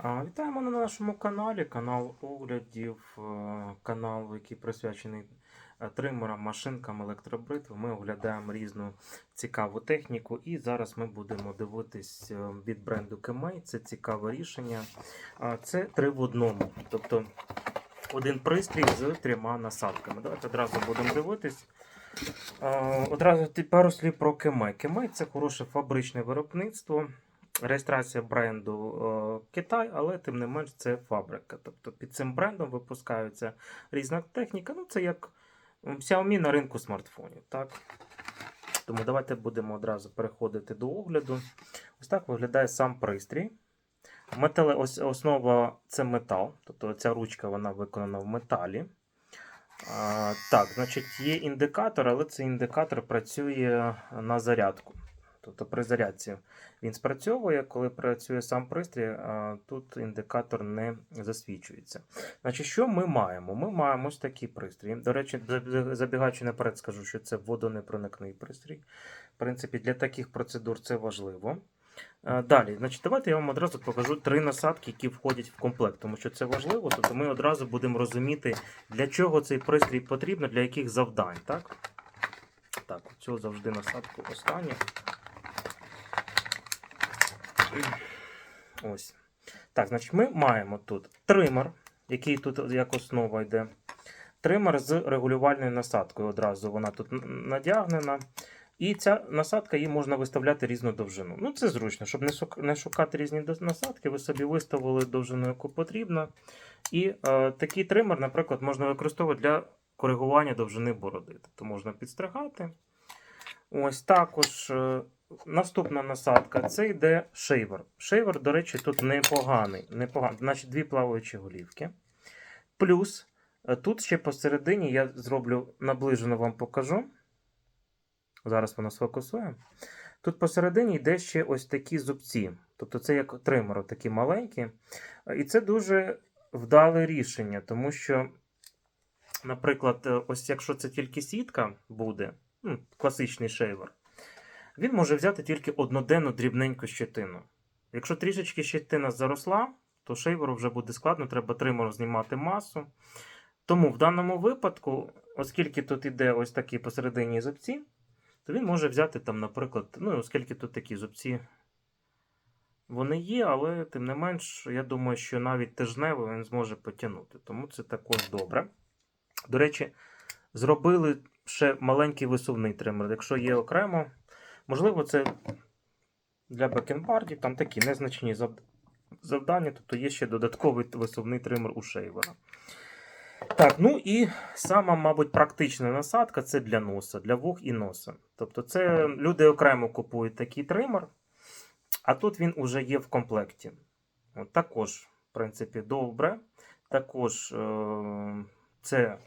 Вітаємо на нашому каналі. Канал оглядів, е, канал, який присвячений е, тримерам, машинкам, електробритвам. Ми оглядаємо різну цікаву техніку. І зараз ми будемо дивитись е, від бренду Kemei. Це цікаве рішення. Це три в одному. Тобто один пристрій з трьома насадками. Давайте одразу будемо дивитись. Одразу пару слів про Kemei. Kemei – це хороше фабричне виробництво. Реєстрація бренду е, Китай, але тим не менш це фабрика. Тобто під цим брендом випускаються різна техніка. Ну, це як Xiaomi на ринку смартфонів. Так? Тому давайте будемо одразу переходити до огляду. Ось так виглядає сам пристрій. Метале, ось основа це метал, тобто ця ручка вона виконана в металі. А, так, значить, є індикатор, але цей індикатор працює на зарядку. Тобто при зарядці він спрацьовує, коли працює сам пристрій, тут індикатор не засвічується. Значить, що ми маємо? Ми маємо ось такий пристрій. До речі, заб- забігаючи наперед, скажу, що це водонепроникний пристрій. В принципі, для таких процедур це важливо. Далі, значить, давайте я вам одразу покажу три насадки, які входять в комплект, тому що це важливо, тобто ми одразу будемо розуміти, для чого цей пристрій потрібен, для яких завдань. Так, так цю завжди насадку останню. Ось. Так, значить, ми маємо тут тример, який тут як основа йде. Тример з регулювальною насадкою. Одразу вона тут надягнена. І ця насадка її можна виставляти різну довжину. Ну, це зручно, щоб не шукати різні насадки, ви собі виставили довжину, яку потрібно. І е, такий тример, наприклад, можна використовувати для коригування довжини бороди. Тобто можна підстригати. Ось також е, наступна насадка це йде шейвер. Шейвер, до речі, тут непоганий. непоганий. Значить, дві плаваючі голівки. Плюс е, тут ще посередині я зроблю наближено вам покажу. Зараз воно сфокусує. Тут посередині йде ще ось такі зубці. Тобто це як тример, такі маленькі. І це дуже вдале рішення, тому що, наприклад, е, ось якщо це тільки сітка буде, класичний шейвер, він може взяти тільки одноденну дрібненьку щетину. Якщо трішечки щетина заросла, то шейверу вже буде складно, треба тримером знімати масу. Тому в даному випадку, оскільки тут іде ось такі посередині зубці, то він може взяти там, наприклад, ну, оскільки тут такі зубці вони є, але тим не менш, я думаю, що навіть тижнево він зможе потягнути. Тому це також добре. До речі, зробили ще маленький висувний тример. Якщо є окремо, можливо, це для бекенбардів, там такі незначні завдання, тобто є ще додатковий висувний тример у шейвера. Так, ну і сама, мабуть, практична насадка це для носа, для вух і носа. Тобто, це люди окремо купують такий тример, а тут він уже є в комплекті. От, також, в принципі, добре. Також е- це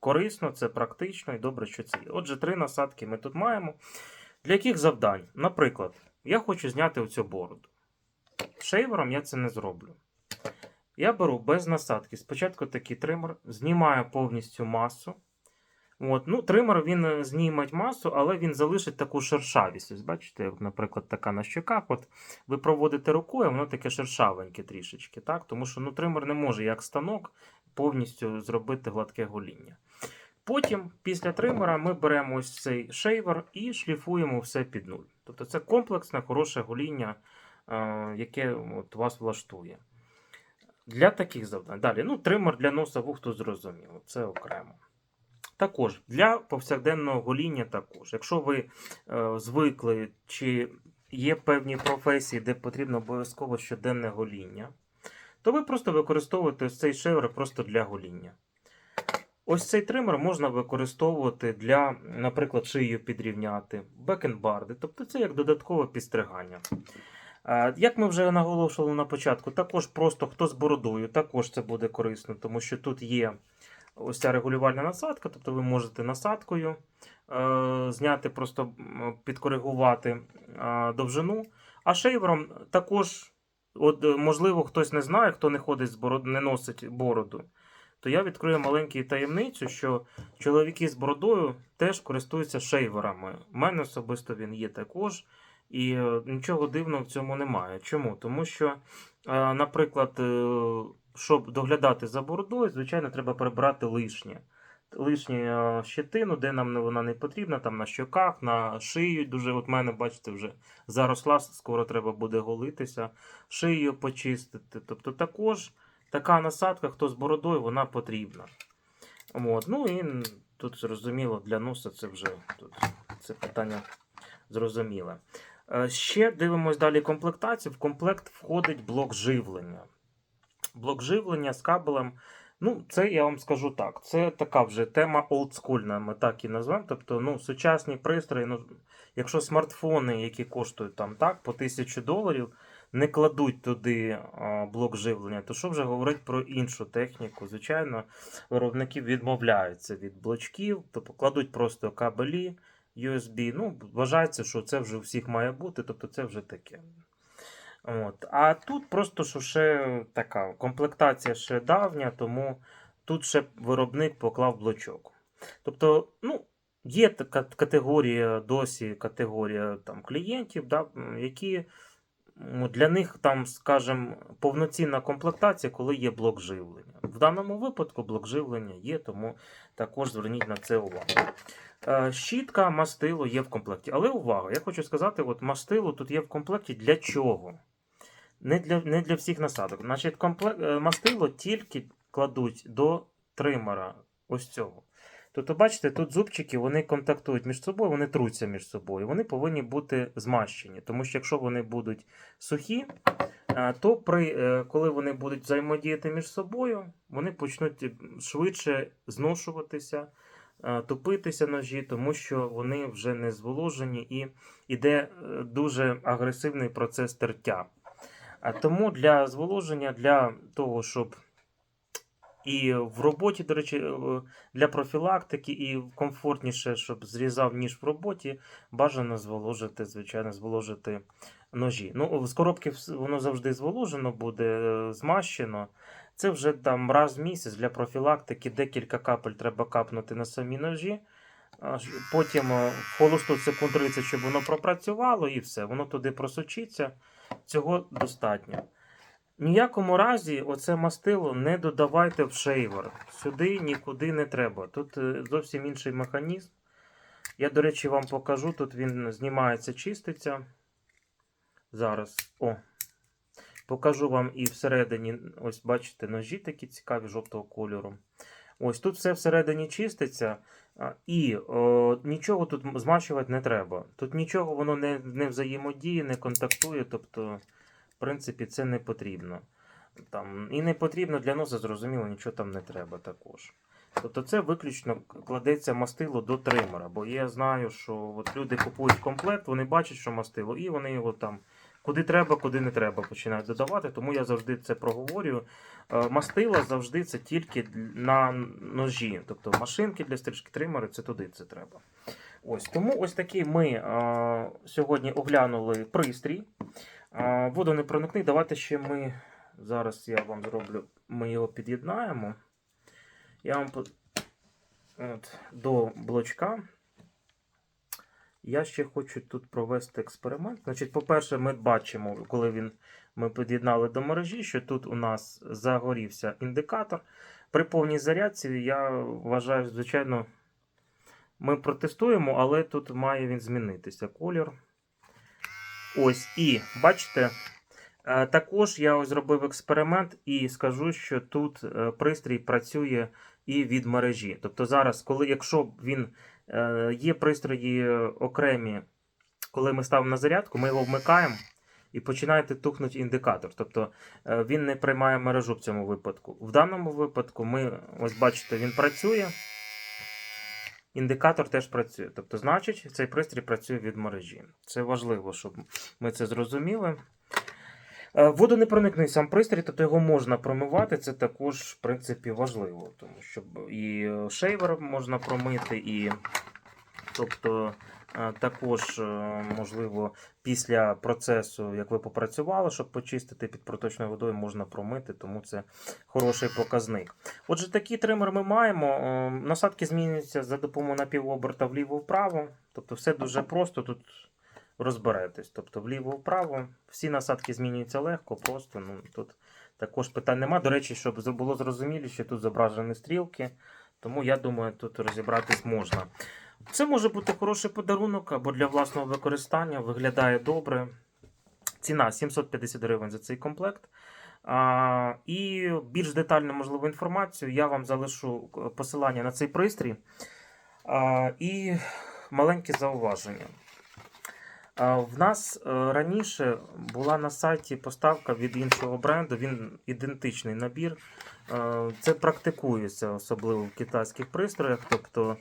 корисно, це практично і добре, що це є. Отже, три насадки ми тут маємо. Для яких завдань? Наприклад, я хочу зняти оцю бороду. Шейвером я це не зроблю. Я беру без насадки. Спочатку такий тример, знімаю повністю масу. От. Ну, тример він е, зніме масу, але він залишить таку шершавість. Ось бачите, наприклад, така на щоках. От ви проводите рукою, воно таке шершавеньке трішечки. Так? Тому що ну, тример не може, як станок, повністю зробити гладке гоління. Потім, після тримера, ми беремо ось цей шейвер і шліфуємо все під нуль. Тобто це комплексне, хороше гоління, е, яке от, вас влаштує. Для таких завдань. Далі, ну, тример для носа вух, то зрозуміло, це окремо. Також для повсякденного гоління також. Якщо ви е, звикли, чи є певні професії, де потрібно обов'язково щоденне гоління, то ви просто використовуєте цей шейвер просто для гоління. Ось цей тример можна використовувати для, наприклад, шию підрівняти, бекенбарди, тобто це як додаткове підстригання. Як ми вже наголошували на початку, також просто хто з бородою, також це буде корисно, тому що тут є ось ця регулювальна насадка, тобто ви можете насадкою е, зняти, просто підкоригувати довжину. А шейвером також, от, е, можливо, хтось не знає, хто не ходить з бороду, не носить бороду. То я відкрию маленьку таємницю, що чоловіки з бородою теж користуються шейверами. У мене особисто він є також. І е, нічого дивного в цьому немає. Чому? Тому що, е, наприклад, е, щоб доглядати за бородою, звичайно, треба прибрати лишнє. Лишню щетину, де нам вона не потрібна, там на щоках, на шию. Дуже, от мене, бачите, вже заросла, скоро треба буде голитися, шию почистити. Тобто також така насадка, хто з бородою, вона потрібна. От. Ну і тут зрозуміло, для носа це вже тут це питання зрозуміле. Е, Ще дивимось далі комплектацію. В комплект входить блок живлення. Блок живлення з кабелем. Ну, це я вам скажу так. Це така вже тема олдскульна, ми так і назвемо. Тобто, ну, сучасні пристрої, ну, якщо смартфони, які коштують там так, по 1000 доларів, не кладуть туди блок живлення, то що вже говорити про іншу техніку? Звичайно, виробники відмовляються від блочків, тобто кладуть просто кабелі USB. Ну, вважається, що це вже у всіх має бути, тобто це вже таке. От. А тут просто що ще така комплектація ще давня, тому тут ще виробник поклав блочок. Тобто, ну, є така категорія досі, категорія там, клієнтів, да, які для них там, скажімо, повноцінна комплектація, коли є блок живлення. В даному випадку блок живлення є, тому також зверніть на це увагу. Е, Щітка, мастило є в комплекті. Але увага, я хочу сказати, от мастило тут є в комплекті для чого? Не для, не для всіх насадок. Значить, комплект, е, мастило тільки кладуть до тримера ось цього. Тобто, бачите, тут зубчики вони контактують між собою, вони труться між собою. Вони повинні бути змащені. Тому що якщо вони будуть сухі, е, то при, е, коли вони будуть взаємодіяти між собою, вони почнуть швидше зношуватися, е, топитися ножі, тому що вони вже не зволожені і йде дуже агресивний процес тертя. Тому для зволоження, для того, щоб і в роботі, до речі, е, для профілактики, і комфортніше, щоб зрізав ніж в роботі, бажано зволожити, звичайно, зволожити ножі. Ну, з коробки воно завжди зволожено буде, е, змащено. Це вже там раз в місяць для профілактики, декілька капель треба капнути на самі ножі. Потім е, в холосту секунд 30, щоб воно пропрацювало, і все, воно туди просочиться. Цього достатньо. Ніякому разі оце мастило не додавайте в шейвер. Сюди нікуди не треба. Тут е, зовсім інший механізм. Я, до речі, вам покажу. Тут він знімається, чиститься. Зараз. О. Покажу вам і всередині, ось бачите, ножі такі цікаві жовтого кольору. Ось тут все всередині чиститься, і о, нічого тут змащувати не треба. Тут нічого воно не, не взаємодіє, не контактує, тобто, принципі, це не потрібно. Там, і не потрібно для носа, зрозуміло, нічого там не треба також. Тобто це виключно кладеться мастило до тримера. Бо я знаю, що от люди купують комплект, вони бачать, що мастило, і вони його там куди треба, куди не треба починають додавати. Тому я завжди це проговорюю. Е, Мастила завжди це тільки на ножі. Тобто машинки для стрижки тримери, це туди це треба. Ось тому ось такий ми е, сьогодні оглянули пристрій. Е, водонепроникний. Давайте ще ми зараз я вам зроблю. Ми його під'єднаємо. Я вам от, до блочка. Я ще хочу тут провести експеримент. Значить, по-перше, ми бачимо, коли він, ми під'єднали до мережі, що тут у нас загорівся індикатор. При повній зарядці, я вважаю, звичайно, ми протестуємо, але тут має він змінитися колір. Ось, і бачите, е, також я ось зробив експеримент і скажу, що тут е, пристрій працює і від мережі. Тобто зараз, коли якщо він е, є пристрої окремі, коли ми ставимо на зарядку, ми його вмикаємо і починає тухнути індикатор. Тобто він не приймає мережу в цьому випадку. В даному випадку ми, ось бачите, він працює. Індикатор теж працює. Тобто, значить, цей пристрій працює від мережі. Це важливо, щоб ми це зрозуміли. Е, Водонепроникний сам пристрій, тобто його можна промивати, це також, в принципі, важливо, тому що і шейвер можна промити, і тобто е, також, е, можливо, після процесу, як ви попрацювали, щоб почистити під проточною водою, можна промити, тому це хороший показник. Отже, такий тример ми маємо. Е, Насадки змінюються за допомогою напівоберта вліво-вправо. Тобто все дуже просто. Тут розберетесь. Тобто вліво-вправо. Всі насадки змінюються легко, просто ну, тут також питань нема. До речі, щоб було зрозуміліше, тут зображені стрілки, тому я думаю, тут розібратись можна. Це може бути хороший подарунок або для власного використання, виглядає добре. Ціна 750 гривень за цей комплект. А, і більш детальну можливу інформацію я вам залишу е, посилання на цей пристрій. А, і маленьке зауваження. В нас е, раніше була на сайті поставка від іншого бренду, він ідентичний набір. Е, Це практикується особливо в китайських пристроях. Тобто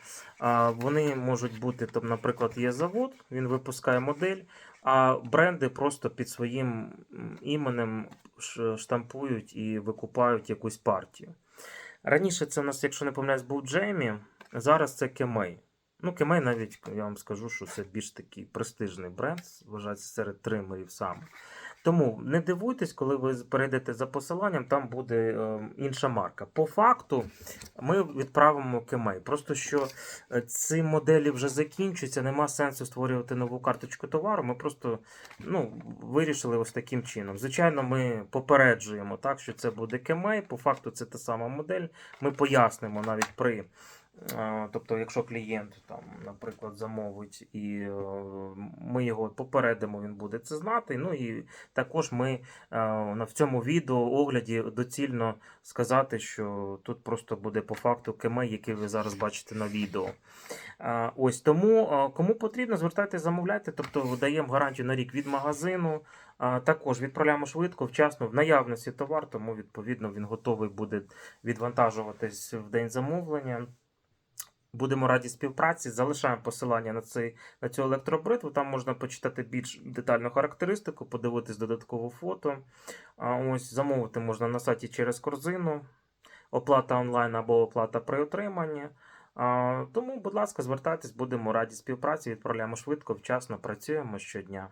вони можуть бути, тобто, наприклад, є завод, він випускає модель, а бренди просто під своїм іменем штампують і викупають якусь партію. Раніше це у нас, якщо не помиляюсь, був Джеймі, зараз це Кемей. Ну, Кемей навіть я вам скажу, що це більш такий престижний бренд, вважається серед тримерів саме. Тому не дивуйтесь, коли ви перейдете за посиланням, там буде е, інша марка. По факту ми відправимо Кемей. Просто що е, ці моделі вже закінчуються, нема сенсу створювати нову карточку товару. Ми просто ну, вирішили ось таким чином. Звичайно, ми попереджуємо, так, що це буде Кемей. По факту це та сама модель. Ми пояснимо навіть при. Е, Тобто, якщо клієнт там, наприклад, замовить, і е, ми його попередимо, він буде це знати. Ну і також ми е, в цьому відео огляді доцільно сказати, що тут просто буде по факту кемей, який ви зараз бачите на відео. Ось тому, кому потрібно, звертайтеся, замовляйте. Тобто даємо гарантію на рік від магазину. Також відправляємо швидко, вчасно в наявності товар, тому відповідно він готовий буде відвантажуватись в день замовлення. Будемо раді співпраці. Залишаємо посилання на, цей, на цю електробритву. Там можна почитати більш детальну характеристику, подивитись додаткове фото. А ось замовити можна на сайті через корзину, оплата онлайн або оплата при отриманні. А, тому, будь ласка, звертайтесь, будемо раді співпраці. Відправляємо швидко, вчасно працюємо щодня.